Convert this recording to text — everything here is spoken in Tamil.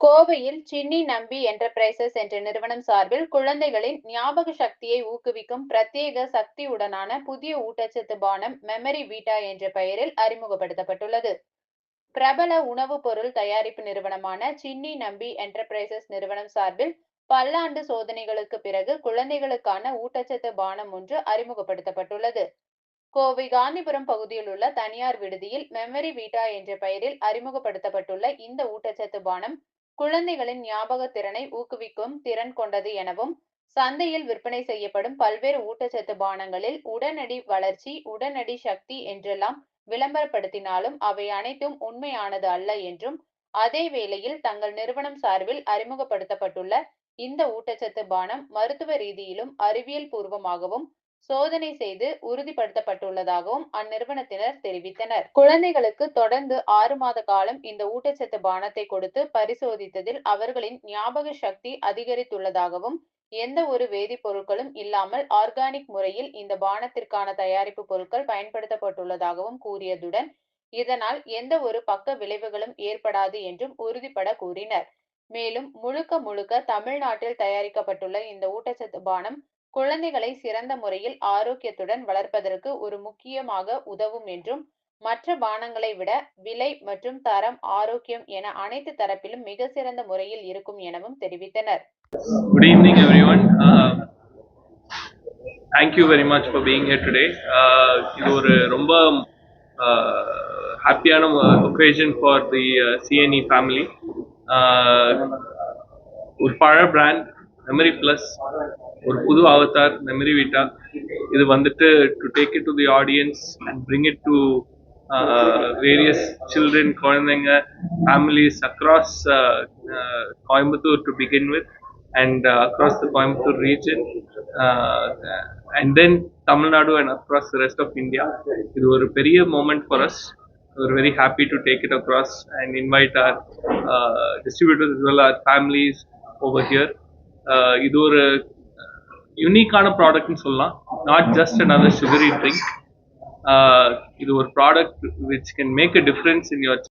கோவையில் சின்னி நம்பி என்டர்பிரைசஸ் என்ற நிறுவனம் சார்பில் குழந்தைகளின் ஞாபக சக்தியை ஊக்குவிக்கும் பிரத்யேக சக்தியுடனான புதிய ஊட்டச்சத்து பானம் மெமரி வீட்டா என்ற பெயரில் அறிமுகப்படுத்தப்பட்டுள்ளது. பிரபல உணவுப் பொருள் தயாரிப்பு நிறுவனமான சின்னி நம்பி என்டர்பிரைசஸ் நிறுவனம் சார்பில் பல்லாண்டு சோதனைகளுக்கு பிறகு குழந்தைகளுக்கான ஊட்டச்சத்து பானம் ஒன்று அறிமுகப்படுத்தப்பட்டுள்ளது. கோவை காந்திபுரம் பகுதியில் உள்ள தனியார் விடுதியில் மெமரி வீட்டா என்ற பெயரில் அறிமுகப்படுத்தப்பட்டுள்ள இந்த ஊட்டச்சத்து பானம் குழந்தைகளின் ஞாபக திறனை ஊக்குவிக்கும் திறன் கொண்டது எனவும் சந்தையில் விற்பனை செய்யப்படும் பல்வேறு ஊட்டச்சத்து பானங்களில் உடனடி வளர்ச்சி உடனடி சக்தி என்றெல்லாம் விளம்பரப்படுத்தினாலும் அவை அனைத்தும் உண்மையானது அல்ல என்றும் அதே வேளையில் தங்கள் நிறுவனம் சார்பில் அறிமுகப்படுத்தப்பட்டுள்ள இந்த ஊட்டச்சத்து பானம் மருத்துவ ரீதியிலும் அறிவியல் பூர்வமாகவும் சோதனை செய்து உறுதிப்படுத்தப்பட்டுள்ளதாகவும் அந்நிறுவனத்தினர் தெரிவித்தனர். குழந்தைகளுக்கு தொடர்ந்து ஆறு மாத காலம் இந்த ஊட்டச்சத்து பானத்தை கொடுத்து பரிசோதித்ததில் அவர்களின் ஞாபக சக்தி அதிகரித்துள்ளதாகவும் எந்த ஒரு வேதிப்பொருட்களும் இல்லாமல் ஆர்கானிக் முறையில் இந்த பானத்திற்கான தயாரிப்பு பொருட்கள் பயன்படுத்தப்பட்டுள்ளதாகவும் கூறியதுடன் இதனால் எந்த ஒரு பக்க விளைவுகளும் ஏற்படாது என்றும் உறுதிபட கூறினர். மேலும் முழுக்க முழுக்க தமிழ்நாட்டில் தயாரிக்கப்பட்டுள்ள இந்த ஊட்டச்சத்து பானம் குழந்தைகளை சிறந்த முறையில் ஆரோக்கியத்துடன் வளர்ப்பதற்கு ஒரு முக்கியமாக உதவும் என்றும் மற்ற பானங்களை விட விலை மற்றும் தரம் ஆரோக்கியம் என அனைத்து தரப்பிலும் மிக சிறந்த முறையில் இருக்கும் எனவும் தெரிவித்தனர். Good evening everyone. Uh, thank you very much for being uh, இது ஒரு ரொம்ப ஹாப்பியான occasion for the CNE family ஒரு பழ பிராண்ட் மெமரி ப்ளஸ் ஒரு புது அவதார் மெமரி வீட்டா இது வந்துட்டு to take it to the audience and bring it to various children குழந்தைங்க families across Coimbatore to begin with and uh, across the Coimbatore region, uh, and then Tamil Nadu and across the rest of India. இது ஒரு பெரிய moment for us. We're very happy to take it across and invite our uh, distributors as well as our families over here. Uh, இது ஒரு யுனிக்கான ப்ராடக்ட்னு சொல்லலாம் not just another sugary drink இது ஒரு product which can make a difference in your